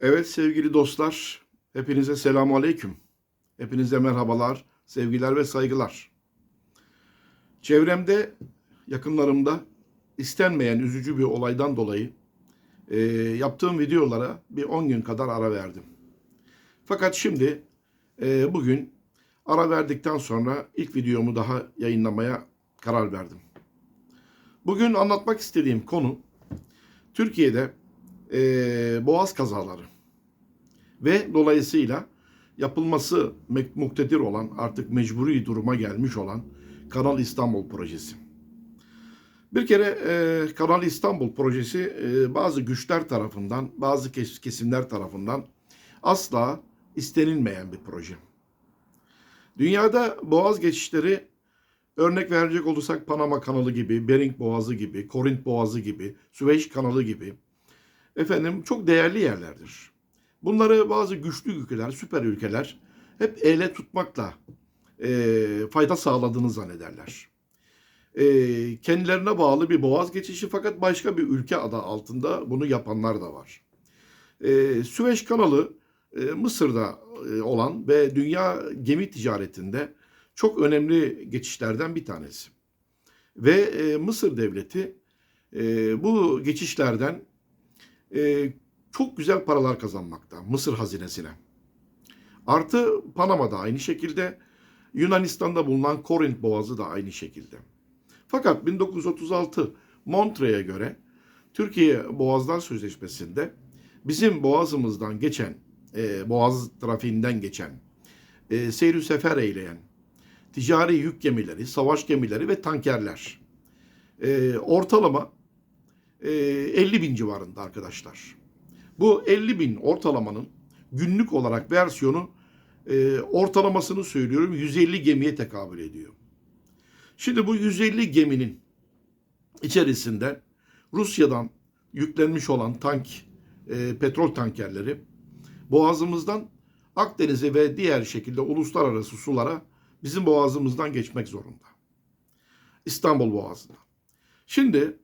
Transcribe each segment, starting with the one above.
Evet sevgili dostlar, hepinize selamun aleyküm. Hepinize merhabalar, sevgiler ve saygılar. Çevremde, yakınlarımda istenmeyen üzücü bir olaydan dolayı e, yaptığım videolara bir 10 gün kadar ara verdim. Fakat şimdi e, bugün ara verdikten sonra ilk videomu daha yayınlamaya karar verdim. Bugün anlatmak istediğim konu Türkiye'de e, boğaz kazaları ve dolayısıyla yapılması muktedir olan artık mecburi duruma gelmiş olan Kanal İstanbul projesi. Bir kere e, Kanal İstanbul projesi e, bazı güçler tarafından, bazı kes- kesimler tarafından asla istenilmeyen bir proje. Dünyada boğaz geçişleri örnek verecek olursak Panama kanalı gibi, Bering Boğazı gibi, Korint Boğazı gibi, Süveyş kanalı gibi efendim çok değerli yerlerdir. Bunları bazı güçlü ülkeler, süper ülkeler hep ele tutmakla e, fayda sağladığını zannederler. E, kendilerine bağlı bir boğaz geçişi fakat başka bir ülke adı altında bunu yapanlar da var. E, Süveyş kanalı e, Mısır'da e, olan ve dünya gemi ticaretinde çok önemli geçişlerden bir tanesi. Ve e, Mısır devleti e, bu geçişlerden e, çok güzel paralar kazanmakta Mısır hazinesine. Artı Panama'da aynı şekilde, Yunanistan'da bulunan Korint Boğazı da aynı şekilde. Fakat 1936 Montre'ye göre Türkiye Boğazlar Sözleşmesi'nde bizim boğazımızdan geçen, e, boğaz trafiğinden geçen, e, seyir sefer eyleyen ticari yük gemileri, savaş gemileri ve tankerler e, ortalama 50 bin civarında arkadaşlar. Bu 50 bin ortalamanın günlük olarak versiyonu e, ortalamasını söylüyorum 150 gemiye tekabül ediyor. Şimdi bu 150 geminin içerisinde Rusya'dan yüklenmiş olan tank, e, petrol tankerleri boğazımızdan Akdeniz'e ve diğer şekilde uluslararası sulara bizim boğazımızdan geçmek zorunda. İstanbul Boğazı'ndan. Şimdi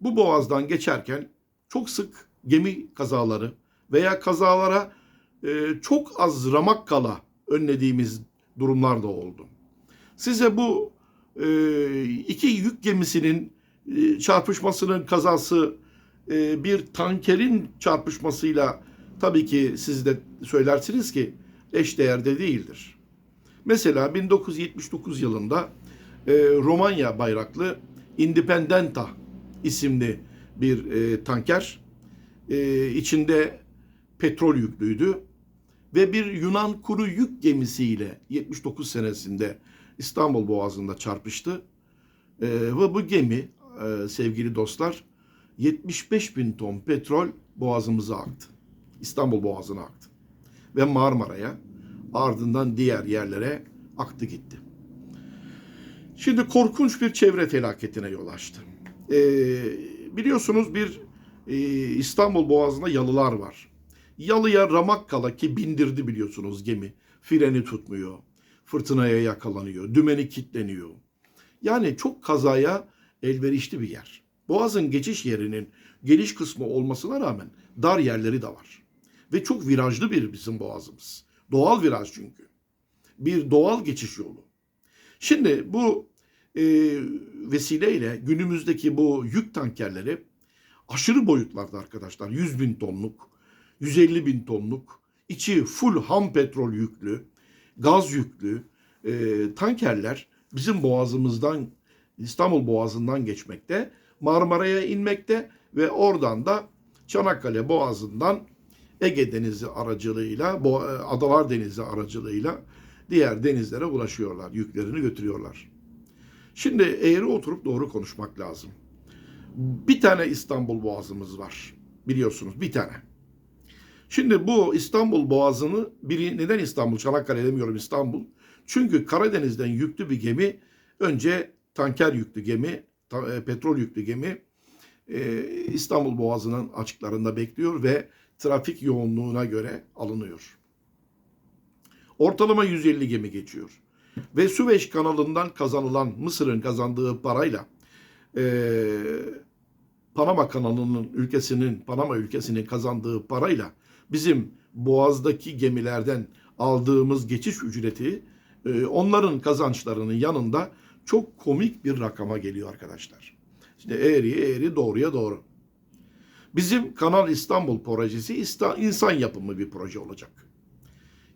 bu boğazdan geçerken çok sık gemi kazaları veya kazalara e, çok az ramak kala önlediğimiz durumlar da oldu. Size bu e, iki yük gemisinin e, çarpışmasının kazası e, bir tankerin çarpışmasıyla tabii ki siz de söylersiniz ki eşdeğerde değildir. Mesela 1979 yılında e, Romanya bayraklı Independenta isimli bir e, tanker e, içinde petrol yüklüydü ve bir Yunan kuru yük gemisiyle 79 senesinde İstanbul Boğazı'nda çarpıştı E, ve bu gemi e, sevgili dostlar 75 bin ton petrol boğazımıza aktı. İstanbul Boğazı'na aktı ve Marmara'ya ardından diğer yerlere aktı gitti. Şimdi korkunç bir çevre felaketine yol açtı. Ee, biliyorsunuz bir e, İstanbul Boğazı'nda yalılar var. Yalıya Ramakkala ki bindirdi biliyorsunuz gemi. Freni tutmuyor. Fırtınaya yakalanıyor. Dümeni kilitleniyor. Yani çok kazaya elverişli bir yer. Boğazın geçiş yerinin geniş kısmı olmasına rağmen dar yerleri de var. Ve çok virajlı bir bizim boğazımız. Doğal viraj çünkü. Bir doğal geçiş yolu. Şimdi bu e, vesileyle günümüzdeki bu yük tankerleri aşırı boyutlarda arkadaşlar. 100 bin tonluk, 150 bin tonluk, içi full ham petrol yüklü, gaz yüklü e, tankerler bizim boğazımızdan, İstanbul Boğazı'ndan geçmekte, Marmara'ya inmekte ve oradan da Çanakkale Boğazı'ndan Ege Denizi aracılığıyla, Adalar Denizi aracılığıyla diğer denizlere ulaşıyorlar, yüklerini götürüyorlar. Şimdi eğri oturup doğru konuşmak lazım. Bir tane İstanbul Boğazımız var. Biliyorsunuz bir tane. Şimdi bu İstanbul Boğazı'nı biri neden İstanbul, Çanakkale demiyorum İstanbul. Çünkü Karadeniz'den yüklü bir gemi önce tanker yüklü gemi, e, petrol yüklü gemi e, İstanbul Boğazı'nın açıklarında bekliyor ve trafik yoğunluğuna göre alınıyor. Ortalama 150 gemi geçiyor. Ve Süveyş kanalından kazanılan Mısır'ın kazandığı parayla e, Panama kanalının ülkesinin, Panama ülkesinin kazandığı parayla bizim Boğaz'daki gemilerden aldığımız geçiş ücreti e, onların kazançlarının yanında çok komik bir rakama geliyor arkadaşlar. İşte eğriye eğri doğruya doğru. Bizim Kanal İstanbul projesi insan yapımı bir proje olacak.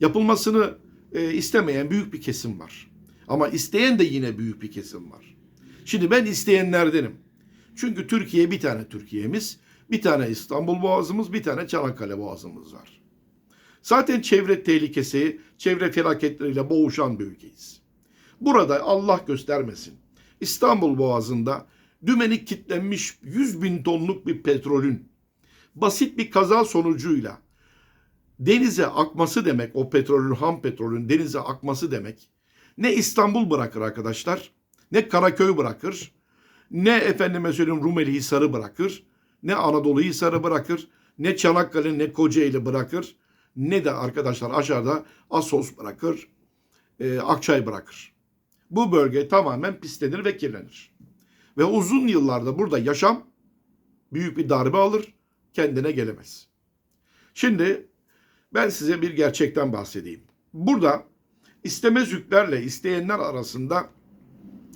Yapılmasını e, istemeyen büyük bir kesim var. Ama isteyen de yine büyük bir kesim var. Şimdi ben isteyenlerdenim. Çünkü Türkiye bir tane Türkiye'miz, bir tane İstanbul Boğazımız, bir tane Çanakkale Boğazımız var. Zaten çevre tehlikesi, çevre felaketleriyle boğuşan bir ülkeyiz. Burada Allah göstermesin. İstanbul Boğazı'nda dümenik kitlenmiş 100 bin tonluk bir petrolün basit bir kaza sonucuyla denize akması demek, o petrolün, ham petrolün denize akması demek. Ne İstanbul bırakır arkadaşlar, ne Karaköy bırakır, ne efendime söyleyeyim Rumeli Hisarı bırakır, ne Anadolu Hisarı bırakır, ne Çanakkale ne Kocaeli bırakır, ne de arkadaşlar aşağıda Assos bırakır, e, Akçay bırakır. Bu bölge tamamen pislenir ve kirlenir. Ve uzun yıllarda burada yaşam büyük bir darbe alır, kendine gelemez. Şimdi ben size bir gerçekten bahsedeyim. Burada istemez yüklerle isteyenler arasında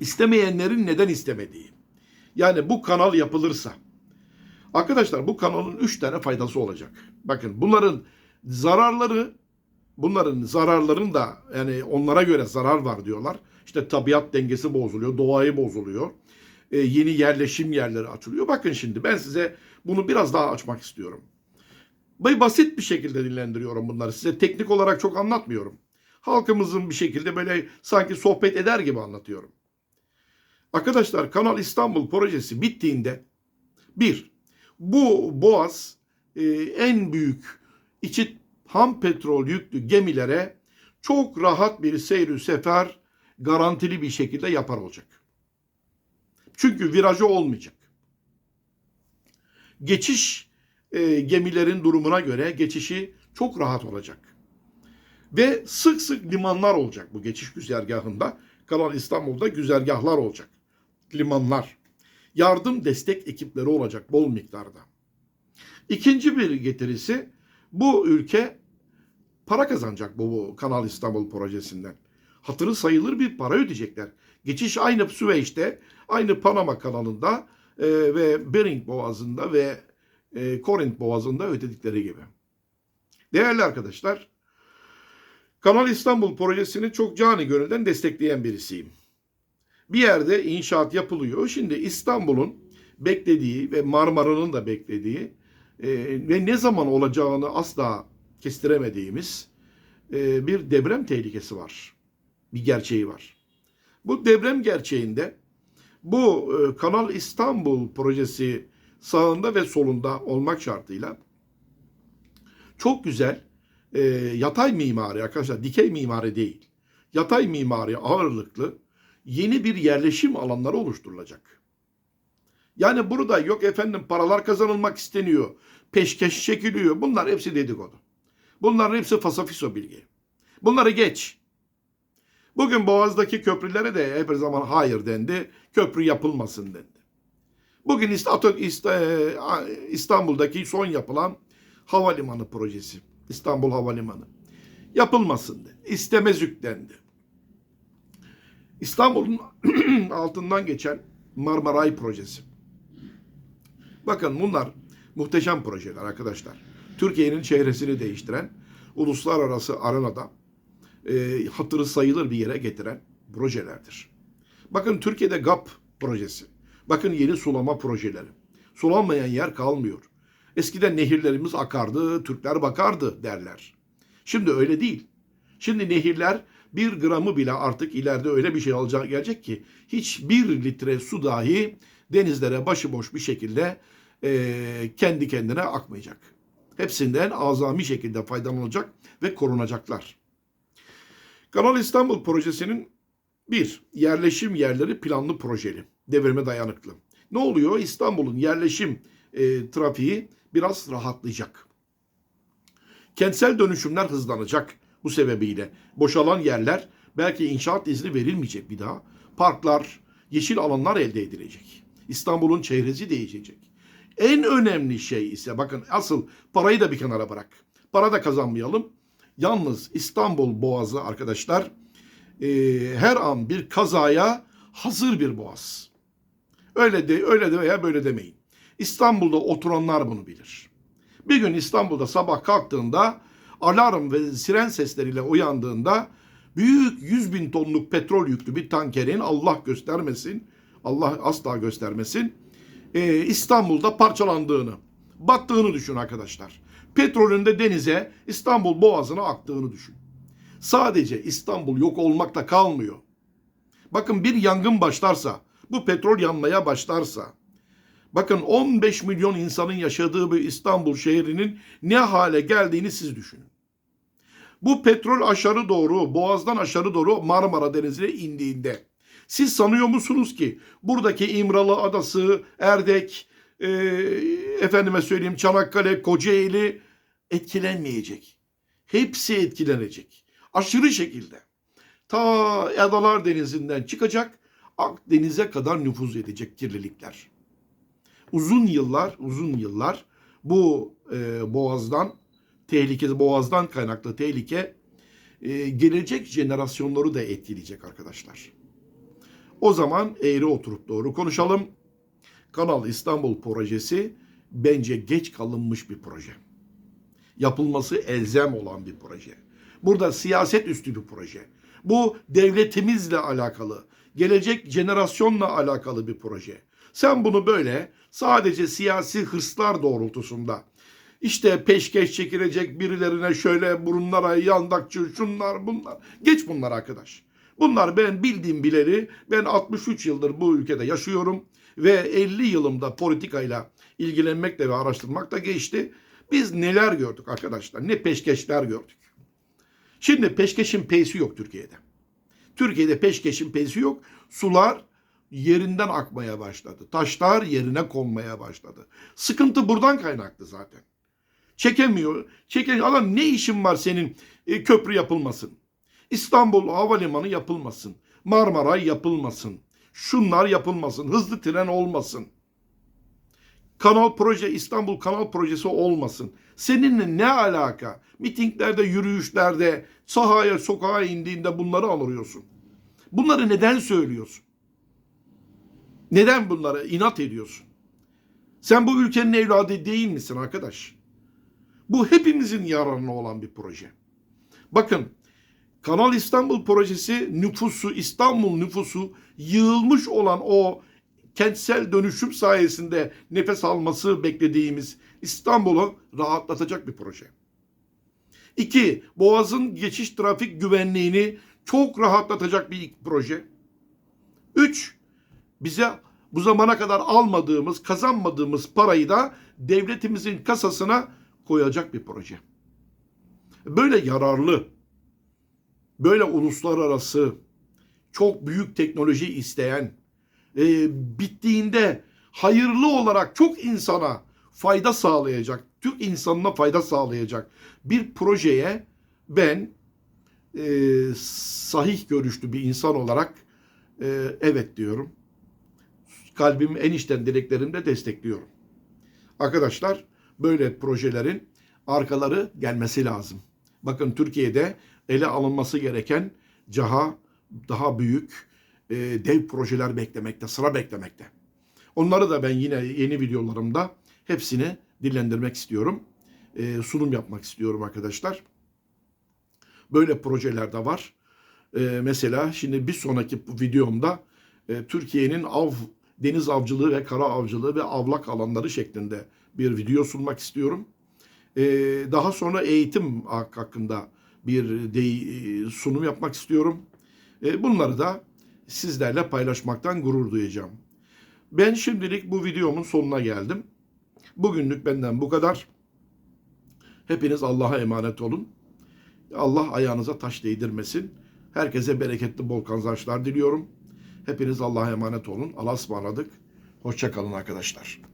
istemeyenlerin neden istemediği. Yani bu kanal yapılırsa. Arkadaşlar bu kanalın üç tane faydası olacak. Bakın bunların zararları bunların zararların da yani onlara göre zarar var diyorlar. İşte tabiat dengesi bozuluyor, doğayı bozuluyor. Ee, yeni yerleşim yerleri açılıyor. Bakın şimdi ben size bunu biraz daha açmak istiyorum. Basit bir şekilde dinlendiriyorum bunları. Size teknik olarak çok anlatmıyorum. Halkımızın bir şekilde böyle sanki sohbet eder gibi anlatıyorum. Arkadaşlar Kanal İstanbul projesi bittiğinde bir, bu boğaz e, en büyük içi ham petrol yüklü gemilere çok rahat bir seyir sefer garantili bir şekilde yapar olacak. Çünkü virajı olmayacak. Geçiş e, gemilerin durumuna göre geçişi çok rahat olacak. Ve sık sık limanlar olacak bu geçiş güzergahında. Kanal İstanbul'da güzergahlar olacak. Limanlar. Yardım destek ekipleri olacak bol miktarda. İkinci bir getirisi bu ülke para kazanacak bu, bu Kanal İstanbul projesinden. Hatırı sayılır bir para ödeyecekler. Geçiş aynı Süveyş'te, aynı Panama kanalında e, ve Bering Boğazı'nda ve e, Korint Boğazı'nda ödedikleri gibi. Değerli arkadaşlar, Kanal İstanbul projesini çok cani gönülden destekleyen birisiyim. Bir yerde inşaat yapılıyor. Şimdi İstanbul'un beklediği ve Marmara'nın da beklediği e, ve ne zaman olacağını asla kestiremediğimiz e, bir deprem tehlikesi var. Bir gerçeği var. Bu deprem gerçeğinde bu e, Kanal İstanbul projesi sağında ve solunda olmak şartıyla çok güzel e, yatay mimari arkadaşlar dikey mimari değil. Yatay mimari ağırlıklı yeni bir yerleşim alanları oluşturulacak. Yani burada yok efendim paralar kazanılmak isteniyor. Peşkeş çekiliyor. Bunlar hepsi dedikodu. Bunların hepsi fasafiso bilgi. Bunları geç. Bugün Boğaz'daki köprülere de hep zaman hayır dendi. Köprü yapılmasın dendi. Bugün İstanbul'daki son yapılan havalimanı projesi. İstanbul Havalimanı. Yapılmasın. İstemez yüklendi. İstanbul'un altından geçen Marmaray projesi. Bakın bunlar muhteşem projeler arkadaşlar. Türkiye'nin çehresini değiştiren, uluslararası arenada e, hatırı sayılır bir yere getiren projelerdir. Bakın Türkiye'de GAP projesi. Bakın yeni sulama projeleri. Sulanmayan yer kalmıyor. Eskiden nehirlerimiz akardı, Türkler bakardı derler. Şimdi öyle değil. Şimdi nehirler bir gramı bile artık ileride öyle bir şey alacak gelecek ki hiçbir litre su dahi denizlere başıboş bir şekilde e, kendi kendine akmayacak. Hepsinden azami şekilde faydalanacak ve korunacaklar. Kanal İstanbul projesinin bir, yerleşim yerleri planlı projeli, devrime dayanıklı. Ne oluyor? İstanbul'un yerleşim e, trafiği biraz rahatlayacak. Kentsel dönüşümler hızlanacak bu sebebiyle. Boşalan yerler belki inşaat izni verilmeyecek bir daha. Parklar, yeşil alanlar elde edilecek. İstanbul'un çehresi değişecek. En önemli şey ise bakın asıl parayı da bir kenara bırak. Para da kazanmayalım. Yalnız İstanbul Boğazı arkadaşlar e, her an bir kazaya hazır bir boğaz. Öyle de öyle de veya böyle demeyin. İstanbul'da oturanlar bunu bilir. Bir gün İstanbul'da sabah kalktığında alarm ve siren sesleriyle uyandığında büyük 100 bin tonluk petrol yüklü bir tankerin Allah göstermesin, Allah asla göstermesin, e, İstanbul'da parçalandığını, battığını düşün arkadaşlar. Petrolün de denize İstanbul boğazına aktığını düşün. Sadece İstanbul yok olmakla kalmıyor. Bakın bir yangın başlarsa, bu petrol yanmaya başlarsa, bakın 15 milyon insanın yaşadığı bir İstanbul şehrinin ne hale geldiğini siz düşünün. Bu petrol aşağı doğru, boğazdan aşağı doğru Marmara Denizi'ne indiğinde, siz sanıyor musunuz ki buradaki İmralı Adası, Erdek, e, efendime söyleyeyim Çanakkale, Kocaeli etkilenmeyecek. Hepsi etkilenecek. Aşırı şekilde. Ta Adalar Denizi'nden çıkacak, Akdeniz'e kadar nüfuz edecek kirlilikler. Uzun yıllar, uzun yıllar bu e, boğazdan, tehlike, boğazdan kaynaklı tehlike e, gelecek jenerasyonları da etkileyecek arkadaşlar. O zaman eğri oturup doğru konuşalım. Kanal İstanbul projesi bence geç kalınmış bir proje. Yapılması elzem olan bir proje. Burada siyaset üstü bir proje. Bu devletimizle alakalı, gelecek jenerasyonla alakalı bir proje. Sen bunu böyle sadece siyasi hırslar doğrultusunda işte peşkeş çekilecek birilerine şöyle burunlara yandakçı şunlar bunlar. Geç bunlar arkadaş. Bunlar ben bildiğim bileli ben 63 yıldır bu ülkede yaşıyorum ve 50 yılımda politikayla ilgilenmekle ve araştırmakla geçti. Biz neler gördük arkadaşlar? Ne peşkeşler gördük. Şimdi peşkeşin peysi yok Türkiye'de. Türkiye'de peşkeşin peysi yok. Sular yerinden akmaya başladı. Taşlar yerine konmaya başladı. Sıkıntı buradan kaynaklı zaten. Çekemiyor. Çeken adam ne işin var senin e, köprü yapılmasın. İstanbul Havalimanı yapılmasın. Marmaray yapılmasın. Şunlar yapılmasın. Hızlı tren olmasın. Kanal proje İstanbul Kanal projesi olmasın. Seninle ne alaka? Mitinglerde, yürüyüşlerde, sahaya, sokağa indiğinde bunları alıyorsun. Bunları neden söylüyorsun? Neden bunları inat ediyorsun? Sen bu ülkenin evladı değil misin arkadaş? Bu hepimizin yararına olan bir proje. Bakın Kanal İstanbul projesi nüfusu, İstanbul nüfusu yığılmış olan o kentsel dönüşüm sayesinde nefes alması beklediğimiz İstanbul'u rahatlatacak bir proje. İki, Boğaz'ın geçiş trafik güvenliğini çok rahatlatacak bir proje. Üç, bize bu zamana kadar almadığımız, kazanmadığımız parayı da devletimizin kasasına koyacak bir proje. Böyle yararlı, böyle uluslararası, çok büyük teknoloji isteyen, e, bittiğinde hayırlı olarak çok insana fayda sağlayacak, Türk insanına fayda sağlayacak bir projeye ben e, sahih görüşlü bir insan olarak e, evet diyorum. Kalbim en içten dileklerimle destekliyorum. Arkadaşlar böyle projelerin arkaları gelmesi lazım. Bakın Türkiye'de ele alınması gereken caha daha büyük e, dev projeler beklemekte, sıra beklemekte. Onları da ben yine yeni videolarımda hepsini dillendirmek istiyorum. E, sunum yapmak istiyorum arkadaşlar. Böyle projeler de var. E, mesela şimdi bir sonraki videomda e, Türkiye'nin av deniz avcılığı ve kara avcılığı ve avlak alanları şeklinde bir video sunmak istiyorum. E, daha sonra eğitim hakkında bir de, e, sunum yapmak istiyorum. E, bunları da sizlerle paylaşmaktan gurur duyacağım. Ben şimdilik bu videomun sonuna geldim. Bugünlük benden bu kadar. Hepiniz Allah'a emanet olun. Allah ayağınıza taş değdirmesin. Herkese bereketli bol kazançlar diliyorum. Hepiniz Allah'a emanet olun. Allah'a ısmarladık. Hoşçakalın arkadaşlar.